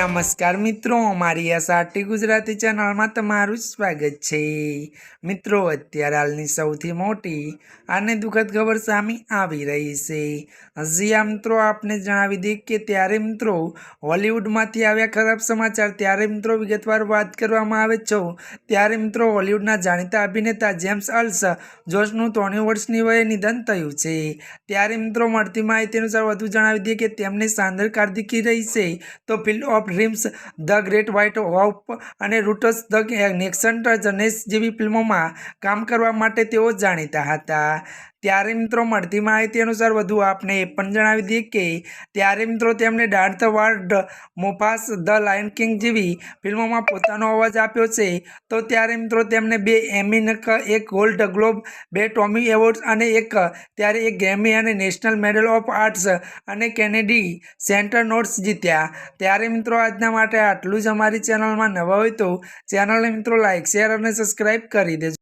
નમસ્કાર મિત્રો અમારી સાટી ગુજરાતી ચેનલમાં તમારું સ્વાગત છે. મિત્રો, અત્યારે હાલની સૌથી મોટી અને દુઃખદ ખબર સામે આવી રહી છે. હજી મિત્રો, આપને જણાવી દઈએ કે ત્યારે મિત્રો હોલિવૂડમાંથી આવ્યા ખરાબ સમાચાર, ત્યારે મિત્રો વિગતવાર વાત કરવામાં આવે છે. ત્યારે મિત્રો હોલિવૂડના જાણીતા અભિનેતા જેમ્સ અલ્સ જોશનું ત્રણેય વર્ષની વયે નિધન થયું છે. ત્યારે મિત્રો મળતી માહિતી અનુસાર વધુ જણાવી દઈએ કે તેમની શાનદાર કારકિર્દી રહી છે. તો Field of Dreams The Great White Hope અને રૂટસ ધ નેક્સન જનેસ જેવી ફિલ્મોમાં કામ કરવા માટે તેઓ જાણીતા હતા. ત્યારે મિત્રો મળતી માહિતી અનુસાર વધુ આપને એ પણ જણાવી દઈએ કે ત્યારે મિત્રો તેમણે ડાર્થ વાર્ડ મોફાસ ધ લાયન કિંગ જેવી ફિલ્મોમાં પોતાનો અવાજ આપ્યો છે. તો ત્યારે મિત્રો તેમને બે એમી એક ગોલ્ડ ગ્લોબ બે ટોમી એવોર્ડ્સ અને એક ત્યારે એક ગ્રેમી અને નેશનલ મેડલ ઓફ આર્ટ્સ અને કેનેડી સેન્ટર નોટ્સ જીત્યા. ત્યારે મિત્રો આજના માટે આટલું જ અમારી ચેનલમાં નવા હોય તો ચેનલને મિત્રો લાઇક શેર અને સબસ્ક્રાઈબ કરી દેજો.